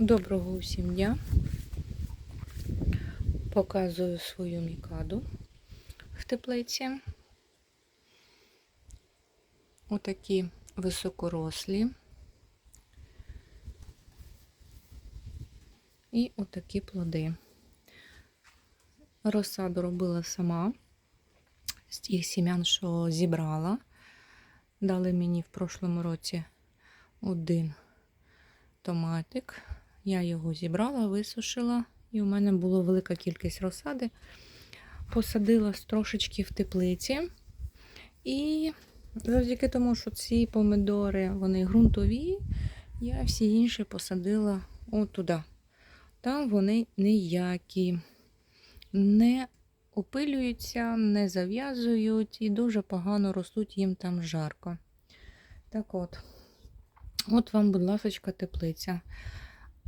Доброго усім дня. Показую свою мікаду в теплиці. Отакі високорослі. І отакі плоди. Розсаду робила сама з тих сім'ян, що зібрала. Дали мені в прошлому році один томатик. Я його зібрала, висушила, і у мене була велика кількість розсади. Посадила трошечки в теплиці. І завдяки тому, що ці помидори вони ґрунтові, я всі інші посадила отуди. Там вони ніякі, не опилюються, не зав'язують і дуже погано ростуть їм там жарко. Так от, от вам, будь ласка, теплиця.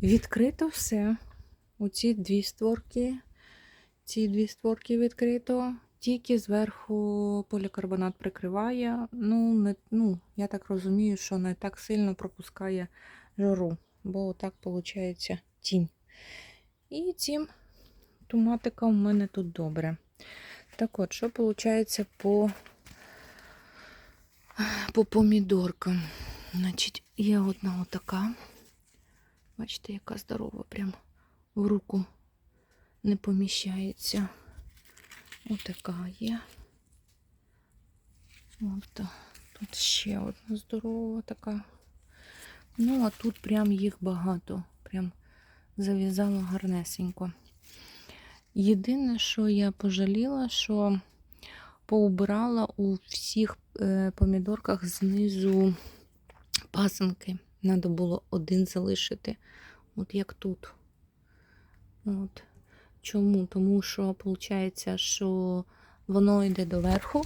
Відкрито все. Оці дві створки, ці дві створки відкрито, тільки зверху полікарбонат прикриває. Ну, не, ну, я так розумію, що не так сильно пропускає жару, бо так виходить тінь. І цим томатика у мене тут добре. Так от, що виходить по, по помідоркам? Значить, є одна отака. Бачите, яка здорова, прям в руку не поміщається. Отака є. От, тут ще одна здорова така. Ну, а тут прям їх багато. Прям зав'язала гарнесенько. Єдине, що я пожаліла, що поубирала у всіх е, помідорках знизу пасенки. Треба було один залишити. От як тут. От. Чому? Тому що виходить, що воно йде доверху.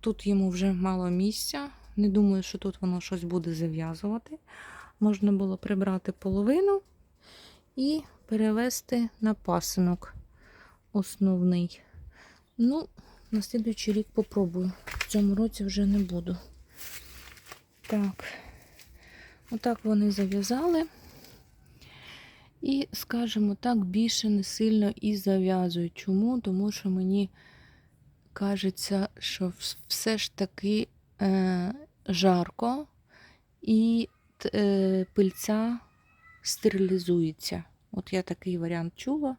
Тут йому вже мало місця. Не думаю, що тут воно щось буде зав'язувати. Можна було прибрати половину і перевести на пасинок основний. Ну, на слідуючий рік попробую. В цьому році вже не буду. Так. Отак вони зав'язали. І, скажімо так, більше не сильно і зав'язують. Чому? Тому що мені кажеться, що все ж таки е, жарко і е, пильця стерилізується. От я такий варіант чула,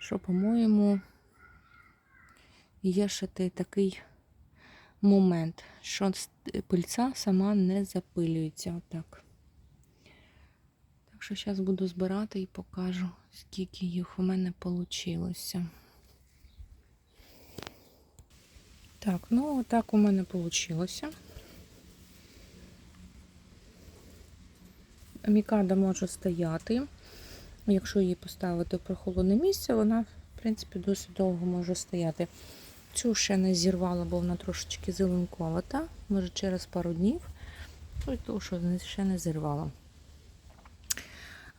що, по-моєму, є ще такий момент, що пильця сама не запилюється. Отак. Так що зараз буду збирати і покажу, скільки їх у мене вийшло. Так, ну отак у мене вийшло. Мікада може стояти. Якщо її поставити в прохолодне місце, вона, в принципі, досить довго може стояти. Цю ще не зірвала, бо вона трошечки зеленковата. Може через пару днів. Ось того, що ще не зірвала.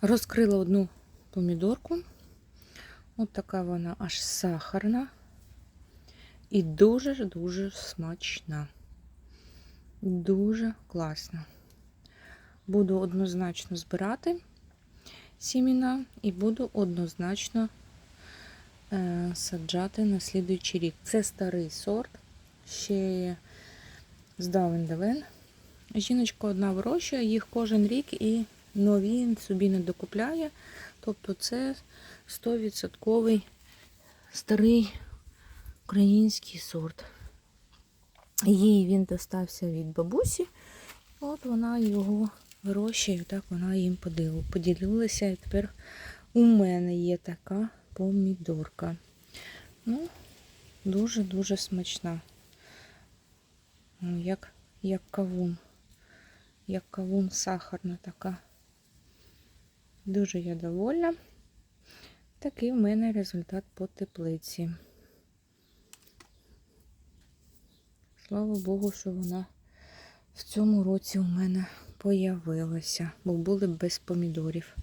Розкрила одну помідорку. Ось така вона аж сахарна. І дуже-дуже смачна. Дуже класна. Буду однозначно збирати сіміна і буду однозначно саджати на слідуючий рік. Це старий сорт, ще з давен-давен. Жіночка одна вирощує, їх кожен рік і нові собі не докупляє. Тобто це 100% старий український сорт. Їй він достався від бабусі, от вона його вирощує, так вона їм поділилася. І тепер у мене є така помідорка. Ну, дуже-дуже смачна. Ну, як, як кавун. Як кавун сахарна така. Дуже я довольна. Такий в мене результат по теплиці. Слава Богу, що вона в цьому році у мене появилася, бо були без помідорів.